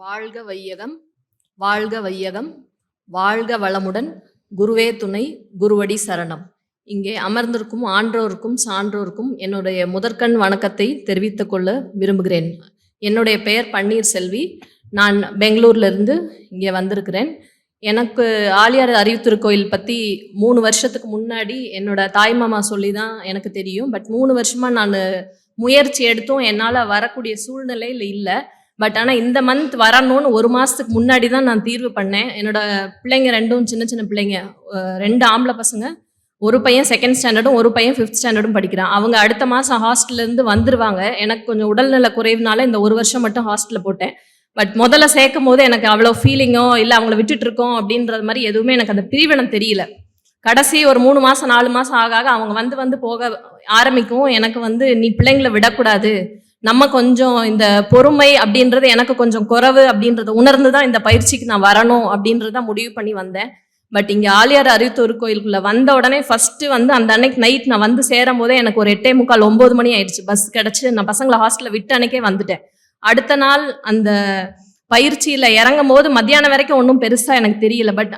வாழ்க வையகம் வாழ்க வையகம் வாழ்க வளமுடன். குருவே துணை குருவடி சரணம். இங்கே அமர்ந்திருக்கும் ஆன்றோருக்கும் சான்றோருக்கும் என்னுடைய முதற்கண் வணக்கத்தை தெரிவித்துக் கொள்ள விரும்புகிறேன். என்னுடைய பெயர் பன்னீர் செல்வி நான் பெங்களூர்லேருந்து இங்கே வந்திருக்கிறேன். எனக்கு ஆலியார் அறிவுத்திருக்கோயில் பற்றி மூணு வருஷத்துக்கு முன்னாடி என்னோட தாய்மாமா சொல்லி தான் எனக்கு தெரியும். பட் மூணு வருஷமாக நான் முயற்சி எடுத்தும் என்னால் வரக்கூடிய சூழ்நிலையில் இல்லை. பட் ஆனால் இந்த மந்த் வரணும்னு ஒரு மாதத்துக்கு முன்னாடி தான் நான் தீர்வு பண்ணேன். என்னோட பிள்ளைங்க ரெண்டும் சின்ன சின்ன பிள்ளைங்க ரெண்டு ஆம்பளை பசங்க. ஒரு பையன் செகண்ட் ஸ்டாண்டர்டும் ஒரு பையன் ஃபிஃப்த் ஸ்டாண்டர்டும் படிக்கிறான். அவங்க அடுத்த மாதம் ஹாஸ்டல்லேருந்து வந்துருவாங்க. எனக்கு கொஞ்சம் உடல்நல குறைவுனால இந்த ஒரு வருஷம் மட்டும் ஹாஸ்டலில் போட்டேன். பட் முதல்ல சேர்க்கும் போது எனக்கு அவ்வளோ ஃபீலிங்கோ இல்லை அவங்கள விட்டுட்டு இருக்கோம் அப்படின்றது மாதிரி எதுவுமே எனக்கு அந்த பிரிவினம் தெரியல. கடைசி ஒரு மூணு மாதம் நாலு மாதம் ஆக ஆக அவங்க வந்து வந்து போக ஆரம்பிக்கும் எனக்கு வந்து நீ பிள்ளைங்களை விடக்கூடாது. நம்ம கொஞ்சம் இந்த பொறுமை அப்படின்றது எனக்கு கொஞ்சம் குறவு அப்படின்றத உணர்ந்து தான் இந்த பயிற்சிக்கு நான் வரணும் அப்படின்றத முடிவு பண்ணி வந்தேன். பட் இங்கே ஆலியார் அரித்தூர் கோயிலுக்குள்ள வந்த உடனே ஃபர்ஸ்ட் வந்து அந்த அன்னைக்கு நைட் நான் வந்து சேரும் போதே எனக்கு ஒரு எட்டே முக்கால் ஒன்பது மணி ஆயிடுச்சு. பஸ் கிடச்சி நான் பசங்களை ஹாஸ்டலில் விட்டு அன்னைக்கே வந்துட்டேன். அடுத்த நாள் அந்த பயிற்சியில் இறங்கும் போது மத்தியானம் வரைக்கும் ஒன்றும் பெருசாக எனக்கு தெரியல. பட்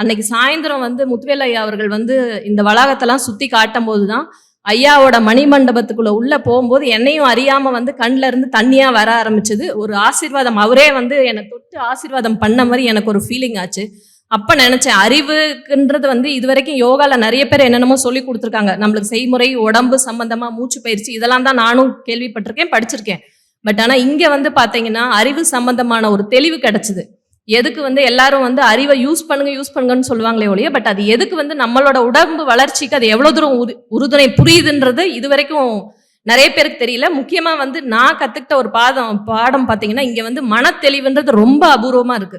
அன்னைக்கு சாயந்தரம் வந்து முத்துவேலையா அவர்கள் வந்து இந்த வளாகத்தெல்லாம் சுற்றி காட்டும் போது தான் ஐயாவோட மணிமண்டபத்துக்குள்ள உள்ள போகும்போது என்னையும் அறியாம வந்து கண்ல இருந்து தண்ணியா வர ஆரம்பிச்சது. ஒரு ஆசீர்வாதம். அவரே வந்து என்னை தொட்டு ஆசீர்வாதம் பண்ண மாதிரி எனக்கு ஒரு ஃபீலிங் ஆச்சு. அப்ப நினைச்சேன் அறிவுக்குன்றது வந்து இது வரைக்கும் யோகால நிறைய பேர் என்னென்னமோ சொல்லி கொடுத்துருக்காங்க. நம்மளுக்கு செய்முறை உடம்பு சம்பந்தமா மூச்சு பயிற்சி இதெல்லாம் தான் நானும் கேள்விப்பட்டிருக்கேன் படிச்சிருக்கேன். பட் ஆனா இங்க வந்து பாத்தீங்கன்னா அறிவு சம்பந்தமான ஒரு தெளிவு கிடைச்சது. எதுக்கு வந்து எல்லாரும் வந்து அறிவை யூஸ் பண்ணுங்க யூஸ் பண்ணுங்கன்னு சொல்லுவாங்களே ஒழிய பட் அது எதுக்கு வந்து நம்மளோட உடம்பு வளர்ச்சிக்கு அது எவ்வளவு தூரம் உரு உறுதுணை புரியுதுன்றது இது வரைக்கும் நிறைய பேருக்கு தெரியல. முக்கியமா வந்து நான் கத்துக்கிட்ட ஒரு பாதம் பாடம் பாத்தீங்கன்னா இங்க வந்து மனத்தெளிவுன்றது ரொம்ப அபூர்வமா இருக்கு.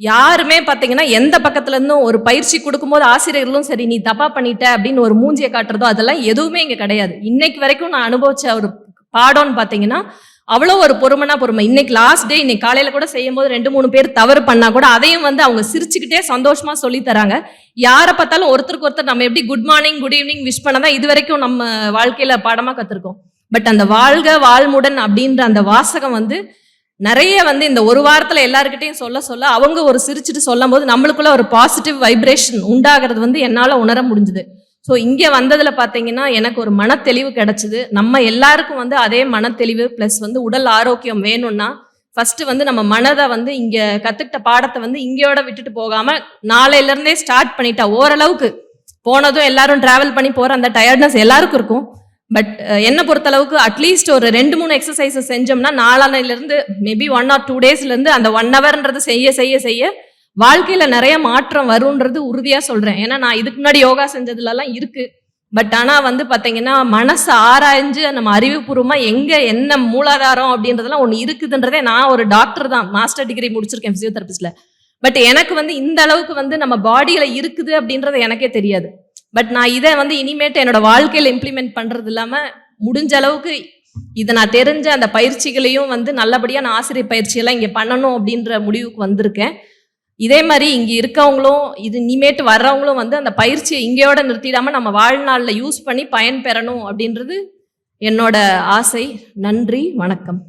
யாருமே பாத்தீங்கன்னா எந்த பக்கத்துல இருந்தும் ஒரு பயிற்சி கொடுக்கும்போது ஆசிரியர்களும் சரி நீ தப்பா பண்ணிட்ட அப்படின்னு ஒரு மூஞ்சியை காட்டுறதோ அதெல்லாம் எதுவுமே இங்க கிடையாது. இன்னைக்கு வரைக்கும் நான் அனுபவிச்ச ஒரு பாடம்னு பாத்தீங்கன்னா அவ்வளோ ஒரு பொறுமைனா பொறுமை. இன்னைக்கு லாஸ்ட் டே இன்னைக்கு காலையில் கூட செய்யும் போது ரெண்டு மூணு பேர் தவறு பண்ணால் கூட அதையும் வந்து அவங்க சிரிச்சுக்கிட்டே சந்தோஷமா சொல்லி தராங்க. யாரை பார்த்தாலும் ஒருத்தருக்கு ஒருத்தர் நம்ம எப்படி good morning good evening wish பண்ணதான் இது வரைக்கும் நம்ம வாழ்க்கையில பாடமா கற்றுருக்கோம் பட் அந்த வாழ்க வாழ்முடன் அப்படின்ற அந்த வாசகம் வந்து நிறைய வந்து இந்த ஒரு வாரத்தில் எல்லாருக்கிட்டையும் சொல்ல சொல்ல அவங்க ஒரு சிரிச்சுட்டு சொல்லும் போது நம்மளுக்குள்ள ஒரு பாசிட்டிவ் வைப்ரேஷன் உண்டாகிறது வந்து என்னால் உணர முடிஞ்சுது. ஸோ இங்கே வந்ததில் பார்த்தீங்கன்னா எனக்கு ஒரு மனத்தெளிவு கிடைச்சிது. நம்ம எல்லாருக்கும் வந்து அதே மனத்தெளிவு ப்ளஸ் வந்து உடல் ஆரோக்கியம் வேணும்னா ஃபர்ஸ்ட் வந்து நம்ம மனதை வந்து இங்கே கற்றுக்கிட்ட பாடத்தை வந்து இங்கேயோட விட்டுட்டு போகாமல் நாளையிலேருந்தே ஸ்டார்ட் பண்ணிட்டா ஓரளவுக்கு. போனதும் எல்லாரும் ட்ராவல் பண்ணி போகிற அந்த டயர்ட்னஸ் எல்லாருக்கும் இருக்கும். பட் என்னை பொறுத்தளவுக்கு அட்லீஸ்ட் ஒரு ரெண்டு மூணு எக்ஸசைஸை செஞ்சோம்னா நாளானையிலேருந்து மேபி ஒன் ஆர் டூ டேஸ்லேருந்து அந்த ஒன் ஹவர்ன்றது செய்ய செய்ய செய்ய வாழ்க்கையில நிறைய மாற்றம் வரும்ன்றது உறுதியா சொல்றேன். ஏன்னா நான் இதுக்கு முன்னாடி யோகா செஞ்சதுலலாம் இருக்கு. பட் ஆனா வந்து பாத்தீங்கன்னா மனசை ஆராய்ஞ்சு நம்ம அறிவுபூர்வமா எங்க என்ன மூலாதாரம் அப்படின்றதெல்லாம் ஒண்ணு இருக்குதுன்றதே நான் ஒரு டாக்டர் தான். மாஸ்டர் டிகிரி முடிச்சிருக்கேன் பிசியோதெரபிஸ்ட்ல பட் எனக்கு வந்து இந்த அளவுக்கு வந்து நம்ம பாடியில இருக்குது அப்படின்றது எனக்கே தெரியாது. பட் நான் இதை வந்து இனிமேட்டு என்னோட வாழ்க்கையில இம்ப்ளிமெண்ட் பண்றது இல்லாம முடிஞ்ச அளவுக்கு இதை நான் தெரிஞ்ச அந்த பயிற்சிகளையும் வந்து நல்லபடியா நான் ஆசிரியர் பயிற்சியெல்லாம் இங்க பண்ணணும் அப்படின்ற முடிவுக்கு வந்திருக்கேன். இதே மாதிரி இங்கே இருக்கவங்களும் இது இனிமேட்டு வர்றவங்களும் வந்து அந்த பயிற்சியை இங்கேயோட நிறுத்திடாமல் நம்ம வாழ்நாளில் யூஸ் பண்ணி பயன் பெறணும் அப்படின்றது என்னோட ஆசை. நன்றி வணக்கம்.